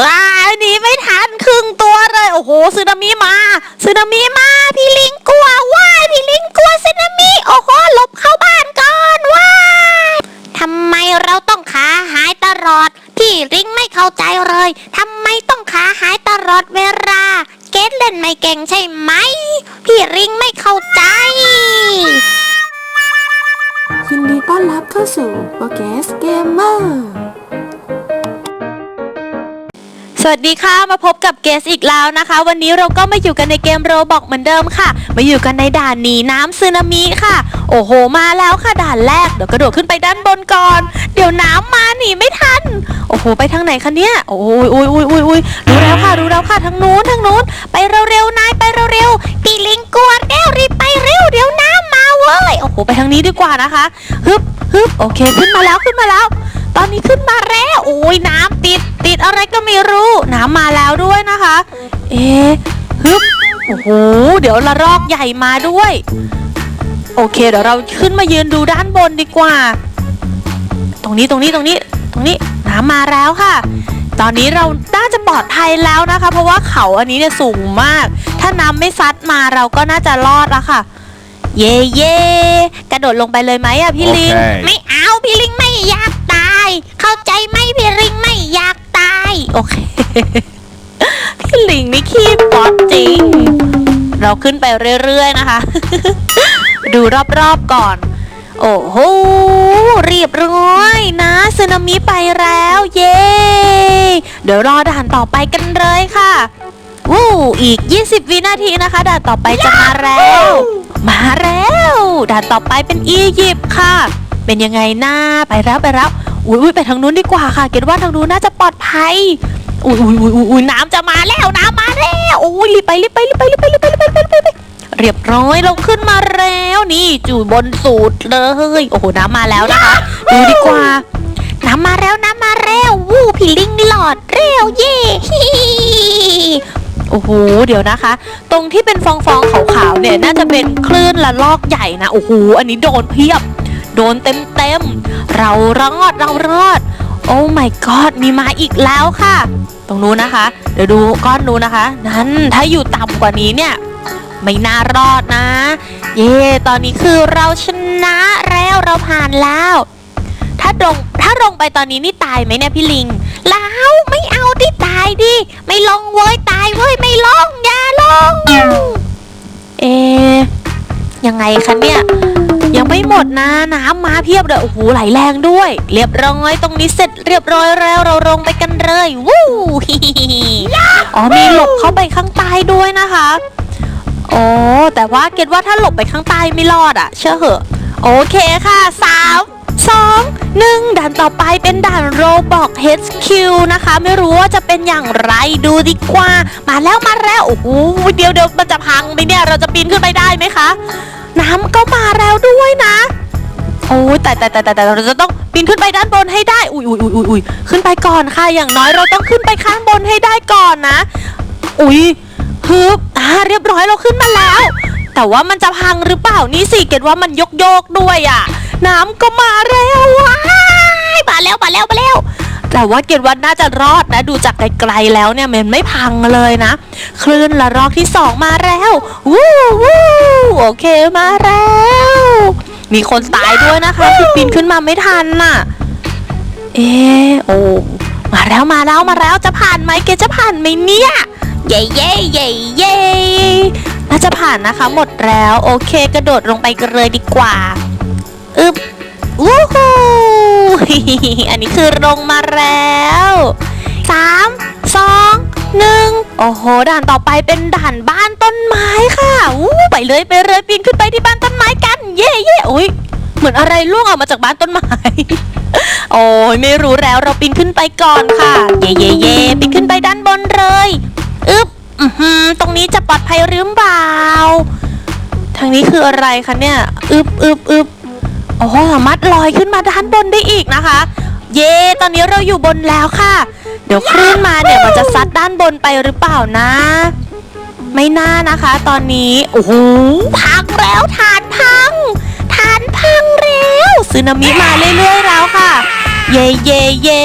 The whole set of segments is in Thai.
ว้ายหนีไม่ทันครึ่งตัวเลย โอ้โหสึนามิมาสึนามิมา พี่ลิงกลัวว้ายพี่ลิงกลัวสึนามิโอ้โหหลบเข้าบ้านก่อนว้ายทำไมเราต้องขาหายตลอด พี่ลิงไม่เข้าใจเลยทำไมต้องขาหายตลอดเวลา เกดเล่นไม่เก่งใช่ไหม พี่ลิงไม่เข้าใจ ยินดีต้อนรับเข้าสู่โปรแกสเกมเมอร์ สวัสดีค่ะมาพบกับเกสอีกแล้วนะคะ วันนี้เราก็มาอยู่กันในเกมโรบอกเหมือนเดิมค่ะ มาอยู่กันในด่านหนีน้ำซึนามิค่ะ โอ้โหมาแล้วค่ะด่านแรกเดี๋ยวกระโดดขึ้นไปด้านบนก่อน เดี๋ยวน้ำมาหนีไม่ทัน โอ้โหไปทางไหนคะเนี่ยโอ้ยโอ้ยโอ้ยอุ้ยอุ้ยรู้แล้วค่ะรู้แล้วค่ะทางนู้นทางนู้นไปเร็วๆนายไปเร็วๆพี่ลิงกลัวแก้วรีบไปเร็วเดี๋ยวน้ำมาเว้ยโอ้โหไปทางนี้ดีกว่านะคะฮึบฮึบโอเคขึ้นมาแล้วขึ้นมาแล้ว ตอนนี้ขึ้นมาแล้วโอ้ยน้ำติดติดอะไรก็ไม่รู้ น้ำมาแล้วด้วยนะคะ เอ๊ะฮึบโอ้โหเดี๋ยวละรอกใหญ่มาด้วย โอเค เดี๋ยวเราขึ้นมายืนดูด้านบนดีกว่า ตรงนี้ตรงนี้ตรงนี้ ตรงนี้น้ำมาแล้วค่ะ ตอนนี้เราน่าจะปลอดภัยแล้วนะคะ เพราะว่าเขาอันนี้เนี่ยสูงมาก ถ้าน้ำไม่ซัดมาเราก็น่าจะรอดแล้วค่ะ เย่เย่กระโดดลงไปเลยไหมอะพี่ลิงโอเคไม่เอาพี่ลิงไม่อยากตาย เข้าใจไหมพี่ลิงไม่อยากตาย โอเค พี่ลิงนี่ขี้ป๊อตจริง เราขึ้นไปเรื่อยๆนะคะ ดูรอบๆก่อน โอ้โหเรียบร้อยนะสึนามิไปแล้ว เย้เดี๋ยวรอด่านต่อไปกันเลยค่ะวู้อีก 20 วินาทีนะคะ ด่านต่อไปจะมาแล้ว มาแล้ว ด่านต่อไปเป็นอียิปต์ค่ะ เป็นยังไงหน้าไปแล้วไปแล้ว อุ้ยไปทางนู้นดีกว่าค่ะคิดว่าทางนู้นน่าจะปลอดภัยอุ้ยอุ้ยอุ้ยอุ้ยน้ำจะมาแล้วน้ำมาแล้วอุ้ยรีบไปรีบไปรีบไปรีบไปรีบไปรีบไปรีบไปเรียบร้อยเราขึ้นมาแล้วนี่จู่บนสูตรเลยโอ้โหน้ำมาแล้วนะคะดูดีกว่าน้ำมาแล้วน้ำมาแล้ววู้ผีลิงหลอดเร็วเย่โอ้โหเดี๋ยวนะคะ ตรงที่เป็นฟองๆขาวๆเนี่ยน่าจะเป็นคลื่นละลอกใหญ่นะโอ้โหอันนี้โดนเพียบ โดนเต็มเต็มเรารอดเรารอด โอ้ my god มีมาอีกแล้วค่ะ ตรงนู้นนะคะ เดี๋ยวดูก้อนนู้นนะคะ นั้นถ้าอยู่ต่ำกว่านี้เนี่ยไม่น่ารอดนะ เย่ตอนนี้คือเราชนะแล้วเราผ่านแล้ว ถ้าลงถ้าลงไปตอนนี้นี่ตายไหมเนี่ยพี่ลิงแล้วไม่เอาที่ตายดิ ไม่ลงเว้ยตายเว้ยไม่ลงอย่าลง เอยังไงคะเนี่ย ยังไม่หมดนะน้ำมาเพียบเลยโอ้โหไหลแรงด้วย เรียบร้อยตรงนี้เสร็จเรียบร้อยแล้วเราลงไปกันเลยวู้ฮิฮิฮิอ๋อมีหลบเข้าไปข้างใต้ด้วยนะคะโอ้แต่ว่าเกดว่าถ้าหลบไปข้างใต้ไม่รอดอะเชื่อเหอะโอเคค่ะสา ต่อไปเป็นด่านโรบอก HQ นะคะ ไม่รู้ว่าจะเป็นอย่างไรดูดีกว่า มาแล้วมาแล้วโอ้โหเดี๋ยวเดี๋ยวมันจะพังไหมเนี่ยเราจะปีนขึ้นไปได้ไหมคะ น้ำก็มาแล้วด้วยนะโอ้ยแต่แต่แต่แต่เราจะต้องปีนขึ้นไปด้านบนให้ได้อุ้ยอุ้ยอุ้ยอุ้ยอุ้ยขึ้นไปก่อนค่ะ อย่างน้อยเราต้องขึ้นไปข้างบนให้ได้ก่อนนะ อุ้ยฮึบอ่าเรียบร้อยเราขึ้นมาแล้ว แต่ว่ามันจะพังหรือเปล่านี่สิเกดว่ามันยกโยกด้วยอะ่ะ น้ำก็มาแล้วว้า แล้วมาแล้วแต่ว่าเกดว่าน่าจะรอดนะดูจากไกลๆแล้วเนี่ยมันไม่พังเลยนะ คลื่นละรอกที่สองมาแล้ววู้วู้โอเคมาแล้ว มีคนตายด้วยนะคะคือปีนขึ้นมาไม่ทันน่ะ เอะโอ้มาแล้วมาแล้วมาแล้วจะผ่านไหมเกดจะผ่านไหมเนี่ยเย่เย่เย่เย่น่าจะผ่านนะคะ หมดแล้ว โอเค กระโดดลงไปกันเลยดีกว่าอึบ วู้ฮูอันนี้คือลงมาแล้วสามสองหนึ่งโอ้โห ด่านต่อไปเป็นด่านบ้านต้นไม้ค่ะอู้ไปเลยไปเลยปีนขึ้นไปที่บ้านต้นไม้กัน เย่เย่โอ้ยเหมือนอะไรล่วงออกมาจากบ้านต้นไม้ โอ้ยไม่รู้แล้วเราปีนขึ้นไปก่อนค่ะ เย่เย่เย่ปีนขึ้นไปด้านบนเลยอึบอือหือตรงนี้จะปลอดภัยหรือเปล่า ทางนี้คืออะไรคะเนี่ย อึบอึบอึบ โอ้โหสามารถลอยขึ้นมาด้านบนได้อีกนะคะ เย่ตอนนี้เราอยู่บนแล้วค่ะ เดี๋ยวคลื่นมาเนี่ยมันจะซัดด้านบนไปหรือเปล่านะ ไม่น่านะคะ ตอนนี้โอ้โหพังแล้วฐานพังฐานพังแล้วซึนามิมาเรื่อยๆแล้วค่ะ เย่เย่เย่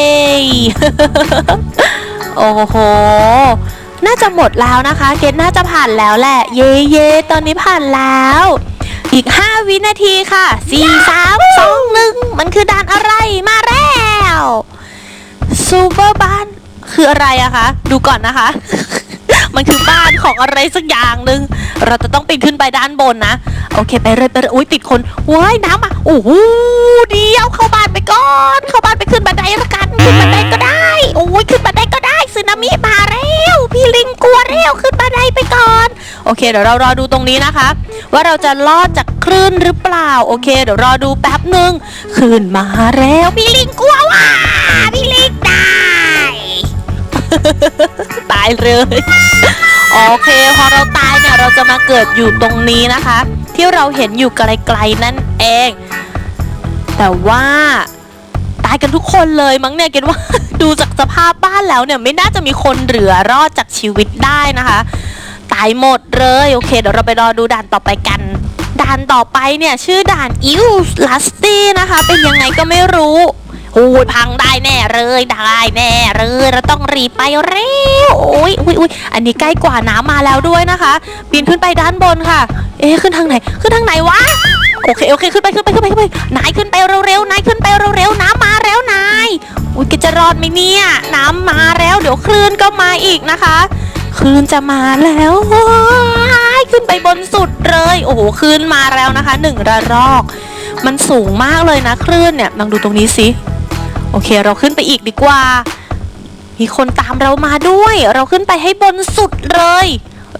โอ้โหน่าจะหมดแล้วนะคะ เกตน่าจะผ่านแล้วแหละ เย่เย่ตอนนี้ผ่านแล้ว อีก 5 วินาทีค่ะ 4 3 2 1 มันคือด่านอะไรมาแล้วซูเปอร์บ้านคืออะไรอะคะ ดูก่อนนะคะ มันคือบ้านของอะไรสักอย่างหนึ่งเราจะต้องปีนขึ้นไปด้านบนนะ โอเค ไปเลยไปเลยอุ้ยติดคนว้ายน้ำอะโอ้โหเดียวเข้าบ้านไปก่อน เข้าบ้านไปขึ้นบันไดละกันขึ้นบันไดก็ได้ โอ้ยขึ้นบันไดก็ได้สึนามิมา งกลัวแล้วขึ้นบันไดไปก่อน โอเค เดี๋ยวเรารอดูตรงนี้นะคะ ว่าเราจะรอดจากคลื่นหรือเปล่า โอเค เดี๋ยวรอดูแป๊บหนึ่งคลื่นมาแล้วพี่ลิงกลัวว่ะพี่ลิงตายตายเลยโอเค พอเราตายเนี่ยเราจะมาเกิดอยู่ตรงนี้นะคะ ที่เราเห็นอยู่ไกลๆนั่นเอง แต่ว่าตายกันทุกคนเลยมั้งเนี่ยเกดว่า ดูจากสภาพบ้านแล้วเนี่ยไม่น่าจะมีคนเหลือรอดจากชีวิตได้นะคะ ตายหมดเลยโอเคเดี๋ยวเราไปรอดูด่านต่อไปกันด่านต่อไปเนี่ยชื่อด่านอิวลัสตี้นะคะ เป็นยังไงก็ไม่รู้โอ้ยพังได้แน่เลยได้แน่เลยเราต้องรีบไปเร็วโอ้ยอุ้ยอุ้ยอันนี้ใกล้กว่าน้ำมาแล้วด้วยนะคะปีนขึ้นไปด้านบนค่ะ เอ๊ะขึ้นทางไหนขึ้นทางไหนวะโอเคโอเคขึ้นไปขึ้นไปขึ้นไปขึ้นไปนายขึ้นไปเร็วๆนายขึ้นไปเร็วๆน้ำมาแล้วนาย อุ้ยแกจะรอดไหมเนี่ย น้ำมาแล้ว เดี๋ยวคลื่นก็มาอีกนะคะ คลื่นจะมาแล้วว้ยขึ้นไปบนสุดเลย โอ้โหคลื่นมาแล้วนะคะหนึ่งระลอก มันสูงมากเลยนะคลื่นเนี่ยลองดูตรงนี้สิโอเค เราขึ้นไปอีกดีกว่า มีคนตามเรามาด้วย เราขึ้นไปให้บนสุดเลย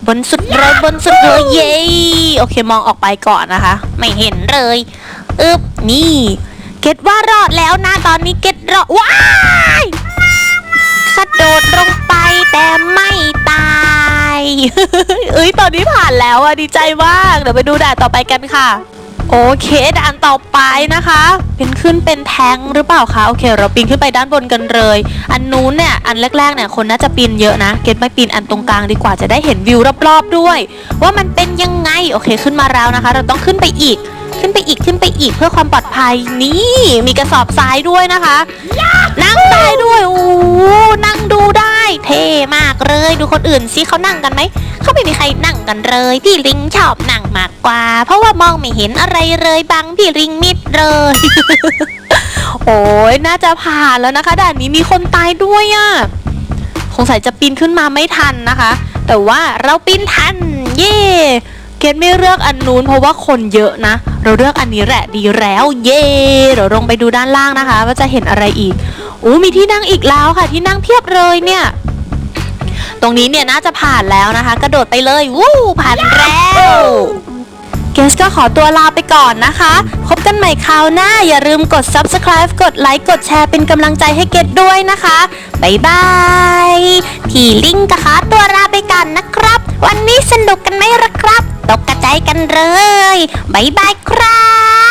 บนสุดเลยบนสุดเลยเย้โอเคมองออกไปก่อนนะคะ ไม่เห็นเลยอึบนี่ ก็ตว่ารอดแล้วนะตอนนี้เก็ตรอดว้ายกระโดดลงไปแต่ไม่ตายเอ้ยตอนนี้ผ่านแล้วอะดีใจมากเดี๋ยวไปดูด่านต่อไปกันค่ะ โอเคด่านต่อไปนะคะ เป็นขึ้นเป็นแทงหรือเปล่าคะโอเค เราปีนขึ้นไปด้านบนกันเลย อันนู้นเนี่ยอันแรกๆเนี่ยคนน่าจะปีนเยอะนะ เกตไม่ปีนอันตรงกลางดีกว่าจะได้เห็นวิวรอบๆด้วย ว่ามันเป็นยังไงโอเคขึ้นมาแล้วนะคะ เราต้องขึ้นไปอีก ขึ้นไปอีกขึ้นไปอีกเพื่อความปลอดภัยนี่ มีกระสอบทรายด้วยนะคะ นั่งได้ด้วยโอ้โหนั่งดูได้ เท่มากเลยดูคนอื่นสิเขานั่งกันไหมเขาไม่มีใครนั่งกันเลย พี่ลิงชอบนั่งมากกว่า เพราะว่ามองไม่เห็นอะไรเลยบังพี่ลิงมิดเลยโอ้ยน่าจะผ่านแล้วนะคะด่านนี้มีคนตายด้วยอะ่ะคงใส่จะปีนขึ้นมาไม่ทันนะคะ แต่ว่าเราปีนทัน เย่เกดไม่เลือกอันนู้นเพราะว่าคนเยอะนะ เราเลือกอันนี้แหละดีแล้ว เย่เดี๋ยวลงไปดูด้านล่างนะคะ ว่าจะเห็นอะไรอีกโอ้มีที่นั่งอีกแล้วค่ะ ที่นั่งเพียบเลยเนี่ย ตรงนี้เนี่ยน่าจะผ่านแล้วนะคะ กระโดดไปเลย วู้ผ่านแล้ว เกสก็ขอตัวลาไปก่อนนะคะ พบกันใหม่คราวหน้า อย่าลืมกด subscribe กดไลค์ กดแชร์เป็นกำลังใจให้เกสด้วยนะคะ บ๊ายบาย พี่ลิงกับขาตัวลาไปก่อนนะครับ วันนี้สนุกกันไหมล่ะครับ ตกกระจายกันเลย บ๊ายบายครับ